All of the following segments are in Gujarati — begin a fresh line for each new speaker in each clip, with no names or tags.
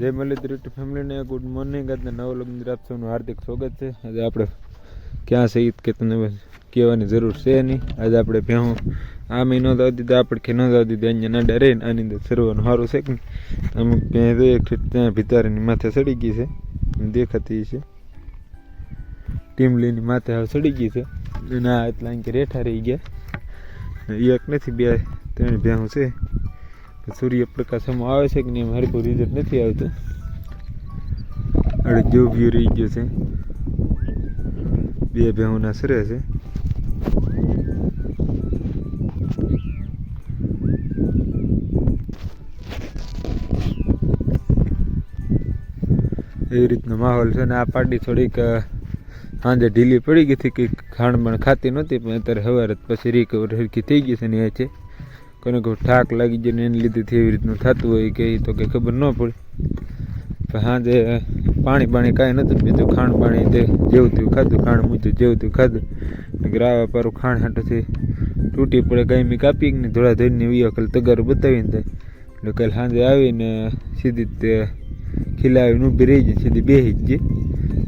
જય મલિત યુટ્યુબ ફેમિલીને ગુડ મોર્નિંગ આજના નવા લગ્ન આપનું હાર્દિક સ્વાગત છે. આજે આપણે ક્યાં છે કે તમને કહેવાની જરૂર છે નહીં. આજે આપણે ભેહું. આ મહિનો તો દીધા, આપણે કે ન દીધા, અહીંયા ના ડરે આની અંદર સરવાનું સારું છે કે? અમુક ક્યાંય તો એક ત્યાં ભીતારીની માથે સડી ગઈ છે. દેખાતી છે. ટીમલીની માથે હવે સડી ગઈ છે. અને આ એટલા અહીં રેઠા રહી ગયા. એક નથી, બે ત્રણ ભેહું છે. સૂર્યપ્રકાશમાં આવે છે કે નહીં એમ હરખું રિઝલ્ટ નથી આવતું. અડે જો વ્યૂ રહી ગયો છે. બે ભેહુંના સરે છે. એવી રીતનો માહોલ છે ને આ પાડી થોડીક સાંજે ઢીલી પડી ગઈ હતી, કંઈક ખાણ પણ ખાતી નહોતી, પણ અત્યારે સવારે પછી રિકવર હરખી થઈ ગઈ છે ને એ છે. કોને કોઈ ઠાક લાગી જાય ને એને લીધેથી એવી રીતનું થતું હોય કે તો કંઈ ખબર ન પડે. પણ સાંજે પાણી પાણી કાંઈ નહોતું બીજું ખાણ પાણી તે જેવું તેવું ખાધું, ખાણ મૂતું જેવું તેવું ખાધું. ગ્રાવા પારું ખાણ હાટોથી તૂટી પડે, કાંઈ મી કાપી ને ધોળા ધોઈને એવી અકલ તગારું બતાવીને થાય. એટલે કાલે સાંજે આવીને સીધી જ તે ખીલાવીને ઊભી રહી જાય સીધી બેસી જ ગઈ.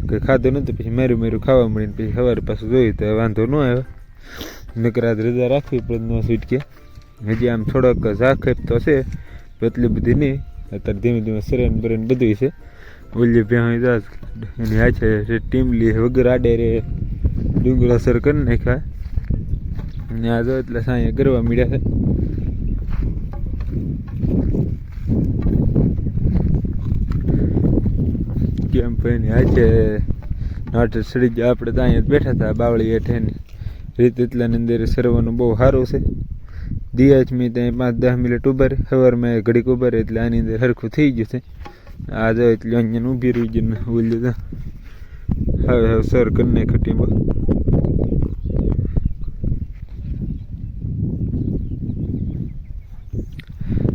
કંઈ ખાધું નહોતું પછી મેરું મેરું ખાવા મળીને પછી સવારે પાછું જોયું તો વાંધો ન આવ્યો. નકરાત રજા રાખવી પડે ન છૂટકે હજી આમ થોડોક ઝાખેપ તો છે, પણ એટલી બધી નહીં. અત્યારે ધીમે ધીમે સરેન બરેન બધું છે. ઓલી ભેં જાત એની આ છે ટીમલી વગર આડે રે ડુંગર અસર કરી નાખ્યા. અને આ જો એટલે સાંજે ગરવા મળ્યા છે. કેમ ભાઈ આ છે નાટ સડી ગયા. આપણે તો અહીંયા જ બેઠા હતા, બાવળી હેઠે રીત એટલાની અંદર સરવાનું બહુ સારું છે. દિયા જ મેં ત્યાં પાંચ દસ મિનિટ ઊભા ખબર મેં ઘડીક ઊભા રહે એટલે આની અંદર સરખું થઈ ગયું છે. આ જો એટલે અહીંયા ઊભી રહી ગયું ઓલી તો, હવે હવે, સર કરીને બોલ.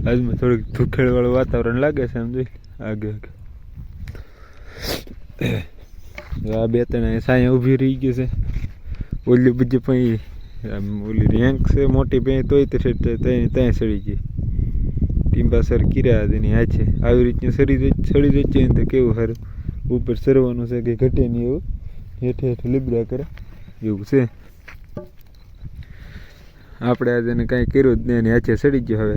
આજમાં થોડુંક ધુખેડવાળું વાતાવરણ લાગે છે એમ જોઈ. આગે આગે. આ બે ત્રણ સાંજે ઊભી રહી ગયું છે. ઓલી બીજી આમ ઓલી રેન્ક છે મોટી બે તોય તે ત્યાં ત્યાં સડી ગઈ. ટીમ્બા સર કિર્યા તેની આ છે આવી રીતની સડી સડી જઈ છે તો કેવું સારું ઉપર સરવાનું છે કે ઘટે નહીં એવું? હેઠે હેઠે લીબડા કરે. એવું છે. આપણે આજે એને કાંઈ કર્યું જ નહીં, એની આછે સડી ગયો હવે.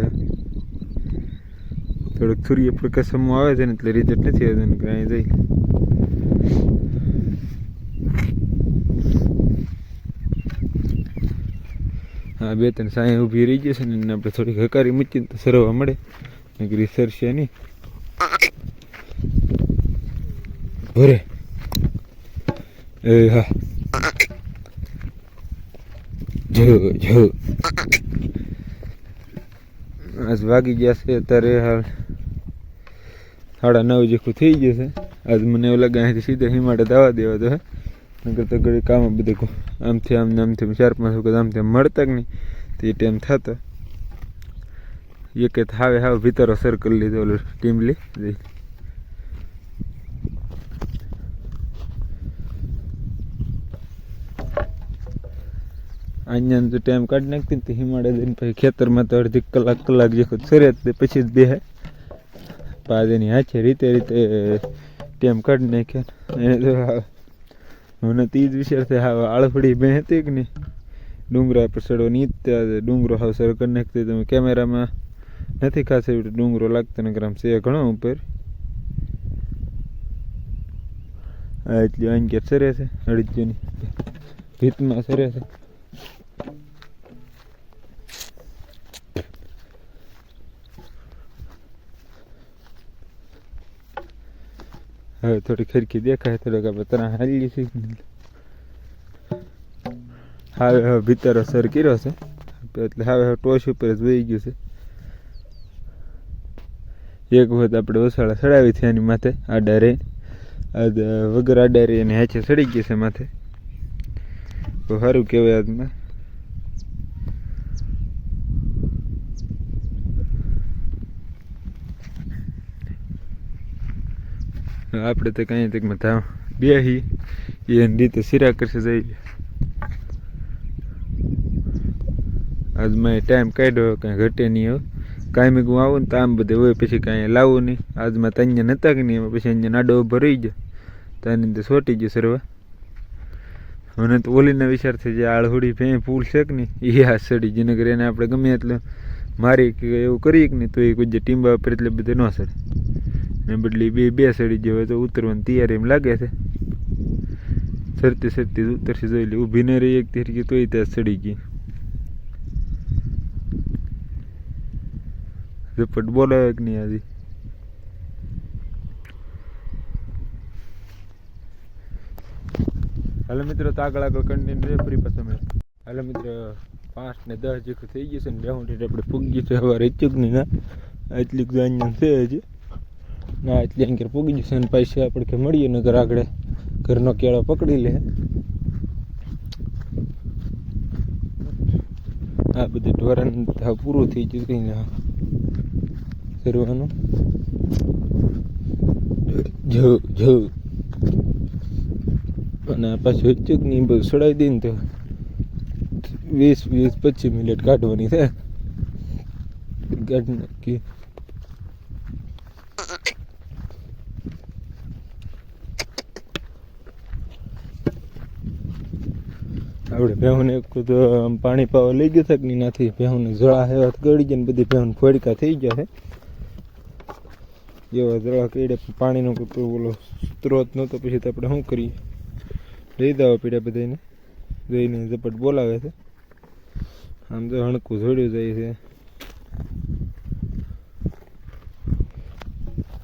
થોડોક સૂર્યપ્રકાશમાં આવે છે ને એટલે રિઝલ્ટ નથી આવતું કાંઈ જઈ. હા, બે ત્રણ સાંઈ ઊભી રહી જશે ને આપણે થોડીક હકારી મૂકીને તો સરવા મળે. નકરી સરશે નહીં ભરે. એ, હા. જો જો. આજ વાગી ગયા છે અત્યારે હાલ સાડા નવ જેખું થઈ જશે આજ મને એવું લાગે અહીંથી સીધે હિમાડે દાવા દેવા તો હે. નકર તો ઘડી કામ બધે આમથી આમ આમથી ચાર પાંચ વખત આમથી આમ મળતા કે નહીં, તે ટાઈમ થતો. એકે હાવે હાવ ભીતરો સર કરી લીધો, ઓલો ટીમલી જઈ અહીંયા જો ટાઈમ કાઢી નાખતી તો હિમાડે દઈને પછી ખેતરમાં તો અડધી કલાક કલાક જે સરે તે પછી જ બેહે. પાદેની હાચે રીતે રીતે ટાઈમ કાઢી નાખ્યા એને તો મને તો જ વિચાર થાય, હા આળફડી મેં હતી કે નહીં? ડુંગરા પર ચડવાની ઈ ત્યાં ડુંગરો હાવ સર કનેક્ટ તમે કેમેરામાં નથી ખાસ એવી ડુંગરો લાગતો ને ગ્રામ છે ઘણો ઉપર. આ એટલી અંકેટ સરે છે અડીજ્યોની ભીતમાં સરે છે. હવે થોડી ખરખી દેખાય, થોડોક આપણે ત્રણ હાલી છે હવે હવે ભીતરો સર કર્યો છે. એટલે હવે હવે ટોચ ઉપર જ વહી ગયું છે. એક વખત આપણે ઓસાળા ચડાવી છે એની માથે, આડા રે વગર આડા રે એને હેચે ચડી ગઈ છે માથે. સારું કહેવાય આજમાં. આપણે તો કઈ તક મથા બેહી. એની રીતે સિરા કરશે જઈ. આજ મેં ટાઈમ કાઢ્યો, કાંઈ ઘટે નહીં હવે કાંઈ મેં હું આવું ને તો આમ બધે હોય, પછી કાંઈ લાવું નહીં. આજમાં તો અહીંયા નહોતા કે નહીં, પછી અહીંયા નાડો ઊભો રહી ગયો. તો આની અંદર સોટી ગયો સરવા. મને તો ઓલીના વિચાર થઈ જે આળહુડી ભે ફૂલ છે કે નહીં એ આ સડી. જેને કરીને આપણે ગમે એટલે મારી કે એવું કરીએ કે નહીં, તો એ કોઈ જે ટીમ્બા પર એટલે બધે ન સડે. ને બદલી બે બે સડી જેવા તો ઉતરવાની તૈયારી એમ લાગે છે. સરતી સરતી ઉતરશે, જોઈ લે, ઊભી ન રહી એક તરીકે તોય ત્યાં સડી ગઈ. ઝપટ બોલાવે કે નહીં આજે? હાલો મિત્રો, તો આગળ આગળ કન્ટિન્યુ રહે, ફરી પાછા મેં હાલો મિત્રો, પાંચ ને દસ જેટલું થઈ ગયું છે ને બેહું આપણે પૂગી છે હવે રેચ્યું નહીં, ના? એટલી અહીંયા છે હજી. ના, એટલે અંકેર પૂગી જશે અને પૈસા આપણે કે મળીએ નગર આગળ. ઘરનો કેળો પકડી લે. આ બધું હવે પૂરું થઈ ગયું કંઈ કરવાનું. જો જો. અને પાછું ચૂકની બધું સડાવી દઈને તો વીસ વીસ પચીસ મિનિટ કાઢવાની છે. કાઢી નાખી આપણે ભેહુને તો પાણી પાવા લઈ ગયો કે નહીં નાથી ભેહુંને જળા હેવા ગળી જાય ને બધી ભેહુને ફોડકા થઈ ગયા છે એવા જળા કઈડે પાણીનો ઓલો સ્ત્રોત નહોતો, પછી તો આપણે શું કરીએ? લઈ દેવા પીડ્યા બધાને જઈને ઝપટ બોલાવે છે. આમ તો હણકું જોડ્યું જાય છે.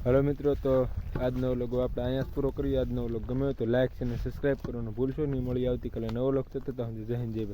હલો મિત્રો, તો આજનો વ્લોગ આપણે અહીંયા જ પૂરો કરીએ. આજનો વ્લોગ ગમે તો લાઈક છે અને સબસ્ક્રાઈબ કરવાનું ભૂલશો નહીં. મળી આવતીકાલે નવો વ્લોગ થતો તો જય હિન્દ, જય